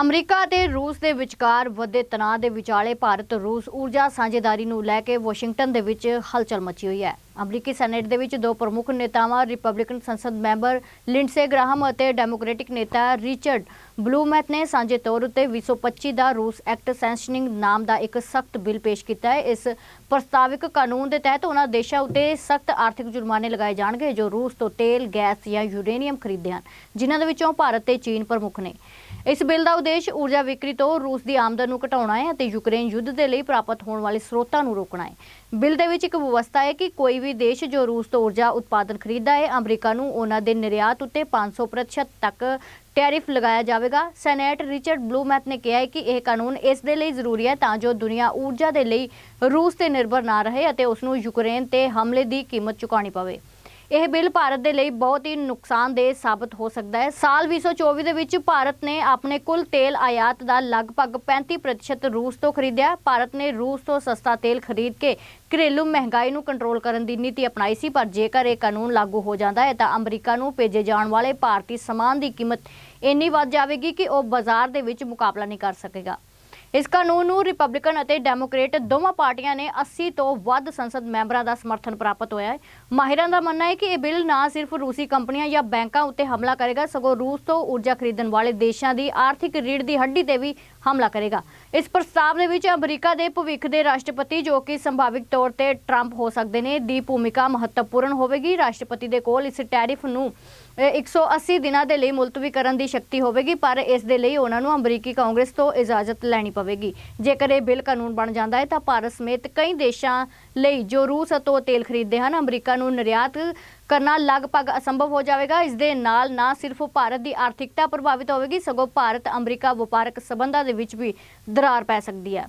America ਅਤੇ ਰੂਸ ਦੇ ਵਿਚਕਾਰ ਵਧਦੇ ਤਣਾਅ ਦੇ ਵਿਚਾਲੇ ਭਾਰਤ ਰੂਸ ਊਰਜਾ ਸਾਂਝੇਦਾਰੀ ਨੂੰ ਲੈ ਕੇ ਵਾਸ਼ਿੰਗਟਨ ਦੇ ਵਿੱਚ ਹਲਚਲ ਮਚੀ ਹੋਈ ਹੈ। ਅਮਰੀਕੀ ਸੈਨੇਟ ਦੇ ਵਿੱਚ ਦੋ ਪ੍ਰਮੁੱਖ ਨੇਤਾਵਾਂ, ਰਿਪਬਲਿਕਨ ਸੰਸਦ ਮੈਂਬਰ ਲਿੰਡਸੇ ਗ੍ਰਾਹਮ ਅਤੇ ਡੈਮੋਕ੍ਰੈਟਿਕ ਨੇਤਾ ਰਿਚਰਡ ਬਲੂਮੈਥ ਨੇ ਸਾਂਝੇ ਤੌਰ ਉੱਤੇ 2025 ਦਾ ਰੂਸ ਐਕਟ ਸੈਂਕਸ਼ਨਿੰਗ ਨਾਮ ਦਾ ਇੱਕ ਸਖਤ ਬਿੱਲ ਪੇਸ਼ ਕੀਤਾ ਹੈ। ਇਸ ਪ੍ਰਸਤਾਵਿਕ ਕਾਨੂੰਨ ਦੇ ਤਹਿਤ ਉਹਨਾਂ ਦੇਸ਼ਾਂ ਉੱਤੇ ਸਖਤ ਆਰਥਿਕ ਜੁਰਮਾਨੇ ਲਗਾਏ ਜਾਣਗੇ ਜੋ ਰੂਸ ਤੋਂ ਤੇਲ, ਗੈਸ ਜਾਂ ਯੂਰੇਨੀਅਮ ਖਰੀਦਦੇ ਹਨ, ਜਿਨ੍ਹਾਂ ਦੇ ਵਿੱਚੋਂ ਭਾਰਤ ਤੇ ਚੀਨ ਪ੍ਰਮੁੱਖ ਨੇ। ਇਸ ਬਿੱਲ ਦਾ ਉਦੇਸ਼ ਊਰਜਾ ਵਿਕਰੀ ਤੋਂ ਰੂਸ ਦੀ ਆਮਦਨ ਨੂੰ ਘਟਾਉਣਾ ਹੈ ਅਤੇ ਯੂਕਰੇਨ ਯੁੱਧ ਦੇ ਲਈ ਪ੍ਰਾਪਤ ਹੋਣ ਵਾਲੇ ਸਰੋਤਾਂ ਨੂੰ ਰੋਕਣਾ ਹੈ। ਬਿੱਲ ਦੇ ਵਿੱਚ ਇੱਕ ਵਿਵਸਥਾ ਹੈ ਕਿ ਕੋਈ ਵੀ ਦੇਸ਼ ਜੋ ਰੂਸ ਤੋਂ ਊਰਜਾ ਉਤਪਾਦਨ ਖਰੀਦਦਾ ਹੈ, ਅਮਰੀਕਾ ਨੂੰ ਉਹਨਾਂ ਦੇ ਨਿਰਯਾਤ ਉੱਤੇ 500% ਤੱਕ ਟੈਰਿਫ ਲਗਾਇਆ ਜਾਵੇਗਾ। ਸੈਨੇਟ ਰਿਚਰਡ ਬਲੂਮੈਥ ਨੇ ਕਿਹਾ ਹੈ ਕਿ ਇਹ ਕਾਨੂੰਨ ਇਸ ਦੇ ਲਈ ਜ਼ਰੂਰੀ ਹੈ ਤਾਂ ਜੋ ਦੁਨੀਆ ਊਰਜਾ ਦੇ ਲਈ ਰੂਸ ਤੇ ਨਿਰਭਰ ਨਾ ਰਹੇ ਅਤੇ ਉਸ ਨੂੰ ਯੂਕਰੇਨ ਤੇ ਹਮਲੇ ਦੀ ਕੀਮਤ ਚੁਕਾਉਣੀ ਪਵੇ। ਇਹ ਬਿੱਲ ਭਾਰਤ ਦੇ ਲਈ ਬਹੁਤ ਹੀ ਨੁਕਸਾਨਦੇਹ ਸਾਬਤ ਹੋ ਸਕਦਾ ਹੈ। ਸਾਲ 2024 ਦੇ ਵਿੱਚ ਭਾਰਤ ਨੇ ਆਪਣੇ ਕੁੱਲ ਤੇਲ ਆਯਾਤ ਦਾ ਲਗਭਗ 35% ਰੂਸ ਤੋਂ ਖਰੀਦਿਆ। ਭਾਰਤ ਨੇ ਰੂਸ ਤੋਂ ਸਸਤਾ ਤੇਲ ਖਰੀਦ ਕੇ ਘਰੇਲੂ ਮਹਿੰਗਾਈ ਨੂੰ ਕੰਟਰੋਲ ਕਰਨ ਦੀ ਨੀਤੀ ਅਪਣਾਈ ਸੀ, ਪਰ ਜੇਕਰ ਇਹ ਕਾਨੂੰਨ ਲਾਗੂ ਹੋ ਜਾਂਦਾ ਹੈ ਤਾਂ ਅਮਰੀਕਾ ਨੂੰ ਭੇਜੇ ਜਾਣ ਵਾਲੇ ਭਾਰਤੀ ਸਮਾਨ ਦੀ ਕੀਮਤ ਇੰਨੀ ਵੱਧ ਜਾਵੇਗੀ ਕਿ ਉਹ ਬਾਜ਼ਾਰ ਦੇ ਵਿੱਚ ਮੁਕਾਬਲਾ ਨਹੀਂ ਕਰ ਸਕੇਗਾ। ਇਸ ਕਾਨੂੰਨ ਨੂੰ ਰਿਪਬਲਿਕਨ ਅਤੇ ਡੈਮੋਕ੍ਰੇਟ ਦੋਵਾਂ ਪਾਰਟੀਆਂ ਨੇ 80 ਤੋਂ ਵੱਧ ਸੰਸਦ ਮੈਂਬਰਾਂ ਦਾ ਸਮਰਥਨ ਪ੍ਰਾਪਤ ਹੋਇਆ ਹੈ। ਮਾਹਿਰਾਂ ਦਾ ਮੰਨਣਾ ਹੈ ਕਿ ਇਹ ਬਿੱਲ ਨਾ ਸਿਰਫ ਰੂਸੀ ਕੰਪਨੀਆਂ ਜਾਂ ਬੈਂਕਾਂ ਉੱਤੇ ਹਮਲਾ ਕਰੇਗਾ, ਸਗੋਂ ਰੂਸ ਤੋਂ ਊਰਜਾ ਖਰੀਦਣ ਵਾਲੇ ਦੇਸ਼ਾਂ ਦੀ ਆਰਥਿਕ ਰੀੜ ਦੀ ਹੱਡੀ ਤੇ ਵੀ ਹਮਲਾ ਕਰੇਗਾ। ਇਸ ਪ੍ਰਸਤਾਵ ਦੇ ਵਿੱਚ ਅਮਰੀਕਾ ਦੇ ਭਵਿੱਖ ਦੇ ਰਾਸ਼ਟਰਪਤੀ, ਜੋ ਕਿ ਸੰਭਾਵਿਕ ਤੌਰ ਤੇ ਟਰੰਪ ਹੋ ਸਕਦੇ ਨੇ, ਦੀ ਭੂਮਿਕਾ ਮਹੱਤਵਪੂਰਨ ਹੋਵੇਗੀ। ਰਾਸ਼ਟਰਪਤੀ ਦੇ ਕੋਲ ਇਸ ਟੈਰਿਫ ਨੂੰ, ਅਹ 180 ਦਿਨਾਂ ਦੇ ਲਈ ਮੁਲਤਵੀ ਕਰਨ ਦੀ ਸ਼ਕਤੀ ਹੋਵੇਗੀ, ਪਰ ਇਸ ਦੇ ਲਈ ਉਹਨਾਂ ਨੂੰ ਅਮਰੀਕੀ ਕਾਂਗਰਸ ਤੋਂ ਇਜਾਜ਼ਤ ਲੈਣੀ ਪਵੇਗੀ ਜੇਕਰ ਇਹ ਬਿੱਲ ਕਾਨੂੰਨ ਬਣ ਜਾਂਦਾ ਹੈ ਤਾਂ ਭਾਰਤ ਸਮੇਤ ਕਈ ਦੇਸ਼ਾਂ ਲਈ ਜੋ ਰੂਸ ਤੋਂ ਤੇਲ ਖਰੀਦਦੇ ਹਨ, ਅਮਰੀਕਾ ਨੂੰ ਨਿਰਯਾਤ ਕਰਨਾ ਲਗਭਗ ਅਸੰਭਵ ਹੋ ਜਾਵੇਗਾ। ਇਸ ਦੇ ਨਾਲ ਨਾ ਸਿਰਫ ਭਾਰਤ ਦੀ ਆਰਥਿਕਤਾ ਪ੍ਰਭਾਵਿਤ ਹੋਵੇਗੀ, ਸਗੋਂ ਭਾਰਤ ਅਮਰੀਕਾ ਵਪਾਰਕ ਸਬੰਧਾਂ ਦੇ ਵਿੱਚ ਵੀ ਦਰਾਰ ਪੈ ਸਕਦੀ ਹੈ।